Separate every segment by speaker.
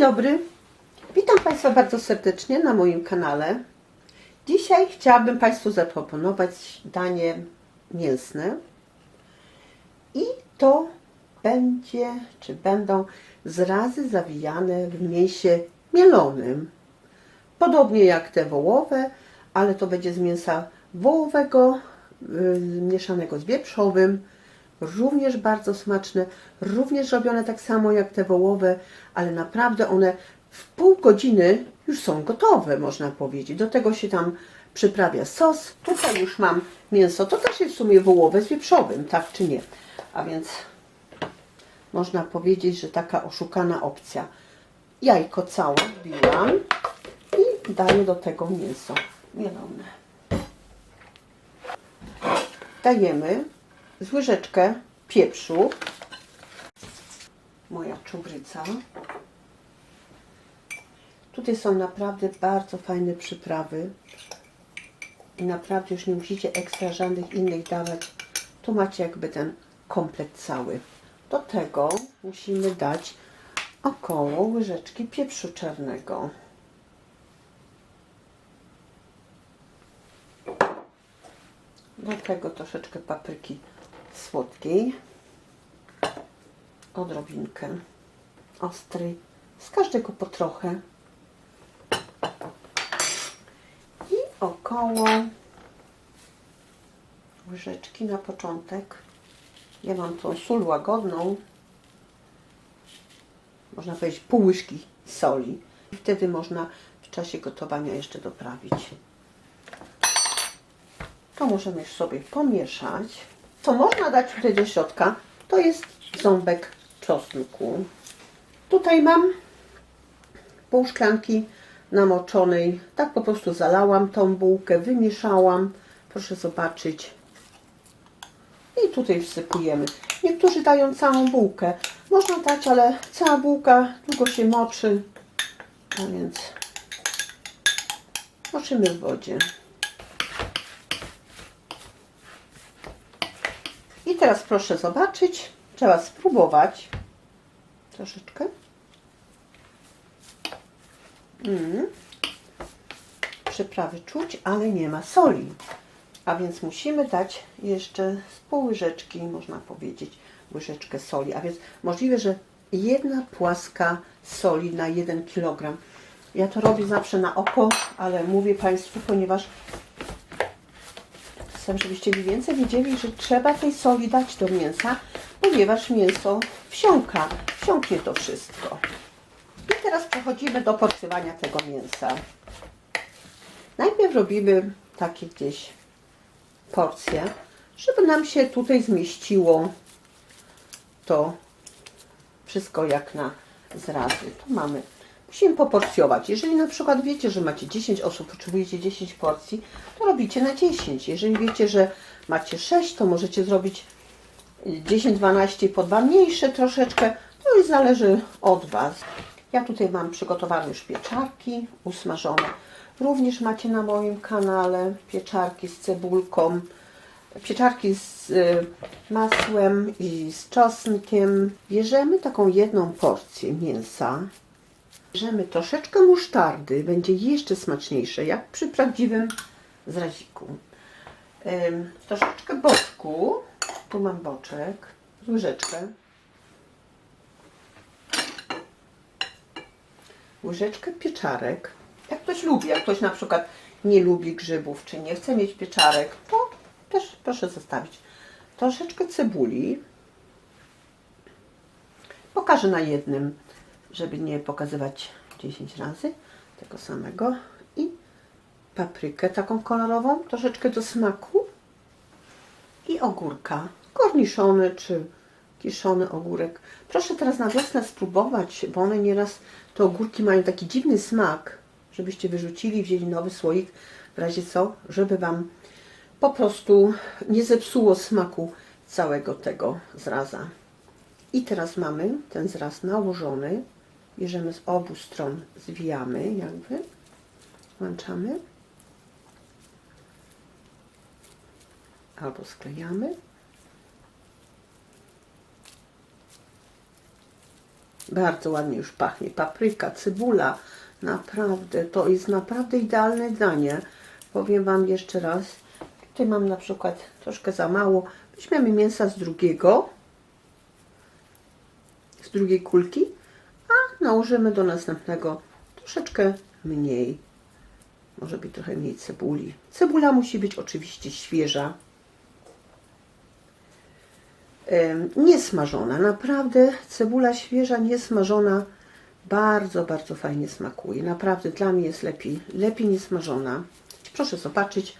Speaker 1: dobry. Witam Państwa bardzo serdecznie na moim kanale. Dzisiaj chciałabym Państwu zaproponować danie mięsne. I to będzie, czy będą zrazy zawijane w mięsie mielonym. Podobnie jak te wołowe, ale to będzie z mięsa wołowego, yy, mieszanego z wieprzowym. Również bardzo smaczne, również robione tak samo jak te wołowe, ale naprawdę one w pół godziny już są gotowe, można powiedzieć. Do tego się tam przyprawia sos. Tutaj już mam mięso, to też jest w sumie wołowe z wieprzowym, tak czy nie. A więc można powiedzieć, że taka oszukana opcja. Jajko całe wbiłam i daję do tego mięso mielone. Dajemy z łyżeczkę pieprzu. Moja czubryca. Tutaj są naprawdę bardzo fajne przyprawy. I naprawdę już nie musicie ekstra żadnych innych dawać. Tu macie jakby ten komplet cały. Do tego musimy dać około łyżeczki pieprzu czarnego. Do tego troszeczkę papryki słodkiej. Odrobinkę ostrej. Z każdego po trochę. I około łyżeczki na początek. Ja mam tą sól łagodną. Można powiedzieć pół łyżki soli. I wtedy można w czasie gotowania jeszcze doprawić. To możemy już sobie pomieszać. Co można dać tutaj do środka, to jest ząbek czosnku. Tutaj mam pół szklanki namoczonej. Tak po prostu zalałam tą bułkę, wymieszałam. Proszę zobaczyć. I tutaj wsypujemy. Niektórzy dają całą bułkę. Można dać, ale cała bułka długo się moczy. A więc moczymy w wodzie. Teraz proszę zobaczyć. Trzeba spróbować. Troszeczkę. Mm. Przyprawy czuć, ale nie ma soli. A więc musimy dać jeszcze z pół łyżeczki, można powiedzieć, łyżeczkę soli. A więc możliwe, że jedna płaska soli na 1 kg. Ja to robię zawsze na oko, ale mówię Państwu, ponieważ chcę, żebyście mniej więcej wiedzieli, że trzeba tej soli dać do mięsa, ponieważ mięso wsiąka, wsiąknie to wszystko. I teraz przechodzimy do porcjowania tego mięsa. Najpierw robimy takie gdzieś porcje, żeby nam się tutaj zmieściło to wszystko jak na zrazy. Tu mamy. Musimy poporcjować. Jeżeli na przykład wiecie, że macie 10 osób, potrzebujecie 10 porcji, to robicie na 10. Jeżeli wiecie, że macie 6, to możecie zrobić 10-12 po dwa mniejsze troszeczkę. To już zależy od Was. Ja tutaj mam przygotowane już pieczarki usmażone. Również macie na moim kanale pieczarki z cebulką, pieczarki z y, masłem i z czosnkiem. Bierzemy taką jedną porcję mięsa. Bierzemy troszeczkę musztardy, będzie jeszcze smaczniejsze, jak przy prawdziwym zraziku. Ym, troszeczkę boczku, tu mam boczek, łyżeczkę. Łyżeczkę pieczarek. Jak ktoś lubi, jak ktoś na przykład nie lubi grzybów, czy nie chce mieć pieczarek, to też proszę zostawić. Troszeczkę cebuli. Pokażę na jednym, żeby nie pokazywać 10 razy tego samego. I paprykę taką kolorową, troszeczkę do smaku. I ogórka, korniszony czy kiszony ogórek. Proszę teraz na wiosnę spróbować, bo one nieraz, te ogórki mają taki dziwny smak, żebyście wyrzucili, wzięli nowy słoik, w razie co, żeby Wam po prostu nie zepsuło smaku całego tego zraza. I teraz mamy ten zraz nałożony. Bierzemy z obu stron, zwijamy jakby, włączamy albo sklejamy. Bardzo ładnie już pachnie. Papryka, cebula. Naprawdę, to jest naprawdę idealne danie. Powiem Wam jeszcze raz. Tutaj mam na przykład troszkę za mało. Weźmiemy mięsa z drugiego. Z drugiej kulki. Nałożymy do następnego troszeczkę mniej. Może być trochę mniej cebuli. Cebula musi być oczywiście świeża. Niesmażona. Naprawdę cebula świeża, niesmażona bardzo, bardzo fajnie smakuje. Naprawdę dla mnie jest lepiej, lepiej niesmażona. Proszę zobaczyć,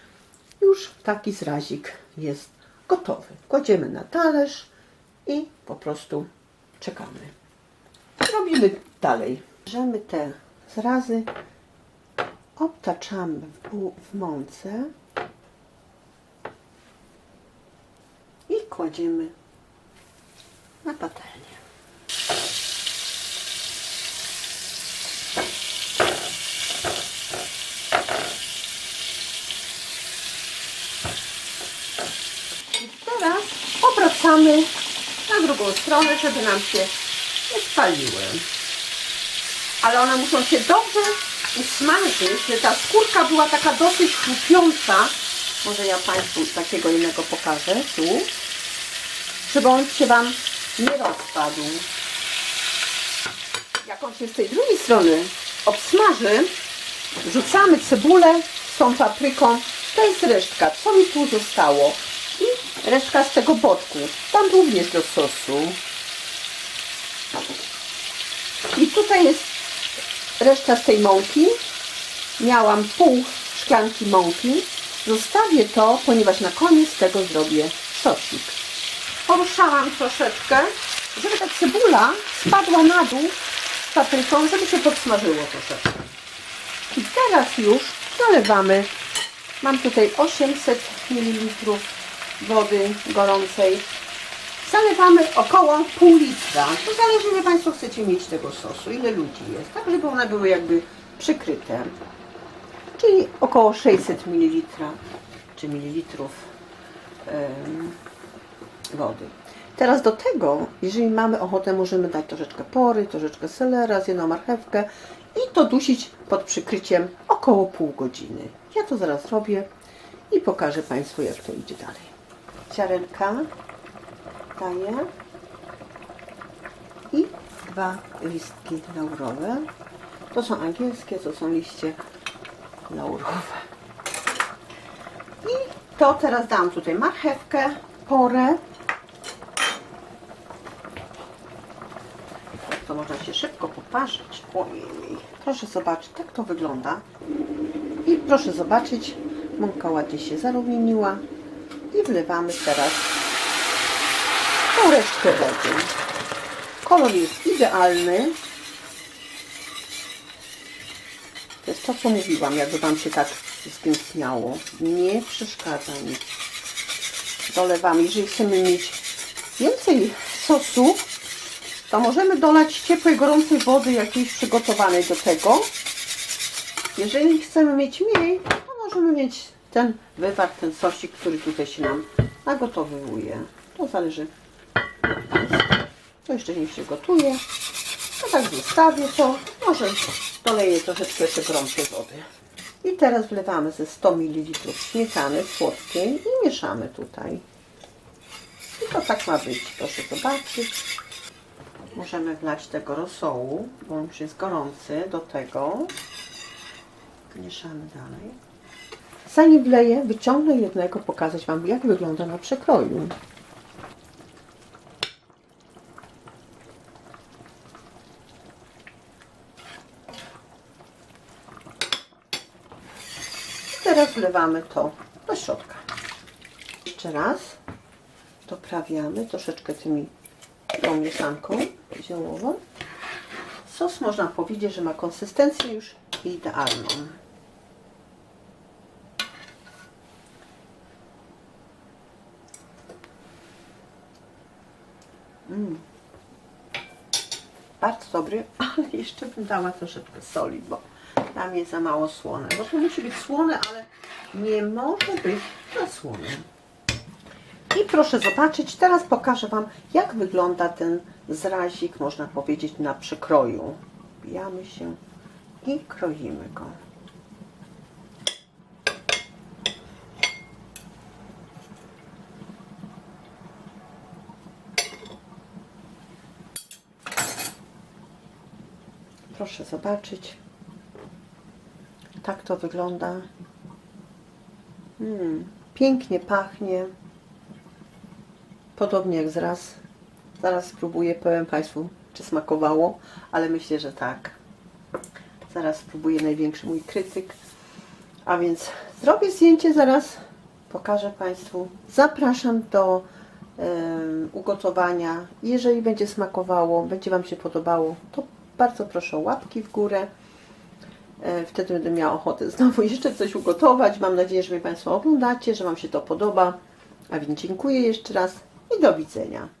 Speaker 1: już taki zrazik jest gotowy. Kładziemy na talerz i po prostu czekamy. Robimy dalej. Bierzemy te zrazy, obtaczamy w, w mące i kładziemy na patelnię. Teraz obracamy na drugą stronę, żeby nam się nie spaliły. Ale one muszą się dobrze usmażyć, żeby ta skórka była taka dosyć chrupiąca. Może ja Państwu takiego innego pokażę tu żeby on się Wam nie rozpadł. Jak on się z tej drugiej strony obsmaży, wrzucamy cebulę z tą papryką. To jest resztka, co mi tu zostało. I resztka z tego boczku. Tam również do sosu. I tutaj jest reszta z tej mąki. Miałam pół szklanki mąki. Zostawię to, ponieważ na koniec tego zrobię sosik poruszałam troszeczkę, żeby ta cebula spadła na dół z papryką, żeby się podsmażyło troszeczkę. I teraz już zalewamy. Mam tutaj 800 ml wody gorącej. Zalewamy około pół litra. To zależy, ile Państwo chcecie mieć tego sosu, ile ludzi jest, tak żeby one były jakby przykryte. Czyli około 600 ml czy mililitrów. wody. Teraz do tego, jeżeli mamy ochotę, możemy dać troszeczkę pory, troszeczkę selera, z jedną marchewkę i to dusić pod przykryciem około pół godziny. Ja to zaraz robię i pokażę Państwu, jak to idzie dalej. Ziarenka i dwa listki laurowe. To są angielskie, to są liście laurowe. I to teraz dam tutaj marchewkę, porę. To można się szybko poparzyć. Ojej. Proszę zobaczyć, tak to wygląda. I proszę zobaczyć, mąka ładnie się zarumieniła. I wlewamy teraz tą resztkę wody. Kolor jest idealny. To jest to, co mówiłam, jakby Wam się tak zgęstniało. Nie przeszkadza nic. Dolewamy. Jeżeli chcemy mieć więcej sosu, to możemy dolać ciepłej, gorącej wody jakiejś przygotowanej do tego. Jeżeli chcemy mieć mniej, to możemy mieć ten wywar, ten sosik, który tutaj się nam nagotowuje. To zależy. To jeszcze niech się gotuje. To tak zostawię to. Może doleję troszeczkę jeszcze gorącej wody. I teraz wlewamy ze 100 ml śmietany słodkiej i mieszamy tutaj. I to tak ma być, proszę zobaczyć. Możemy wlać tego rosołu, bo on już jest gorący do tego. Mieszamy dalej. Zanim wleję, wyciągnę jednego, pokazać Wam, jak wygląda na przekroju. Teraz wlewamy to do środka. Jeszcze raz doprawiamy troszeczkę tymi tą mieszanką ziołową. Sos można powiedzieć, że ma konsystencję już idealną. Mm. Bardzo dobry, ale jeszcze bym dała troszeczkę soli, bo dla mnie za mało słone. Bo to musi być słone, ale nie może być za słone. I proszę zobaczyć, teraz pokażę Wam, jak wygląda ten zrazik, można powiedzieć, na przekroju. Bijamy się i kroimy go. Proszę zobaczyć. Tak to wygląda. Mm, pięknie pachnie. Podobnie jak zraz. Zaraz spróbuję, powiem Państwu, czy smakowało, ale myślę, że tak. Zaraz spróbuję największy mój krytyk. A więc zrobię zdjęcie zaraz, pokażę Państwu. Zapraszam do em, ugotowania. Jeżeli będzie smakowało, będzie Wam się podobało, to bardzo proszę o łapki w górę. E, Wtedy będę miała ochotę znowu jeszcze coś ugotować. Mam nadzieję, że mnie Państwo oglądacie, że Wam się to podoba. A więc dziękuję jeszcze raz i do widzenia.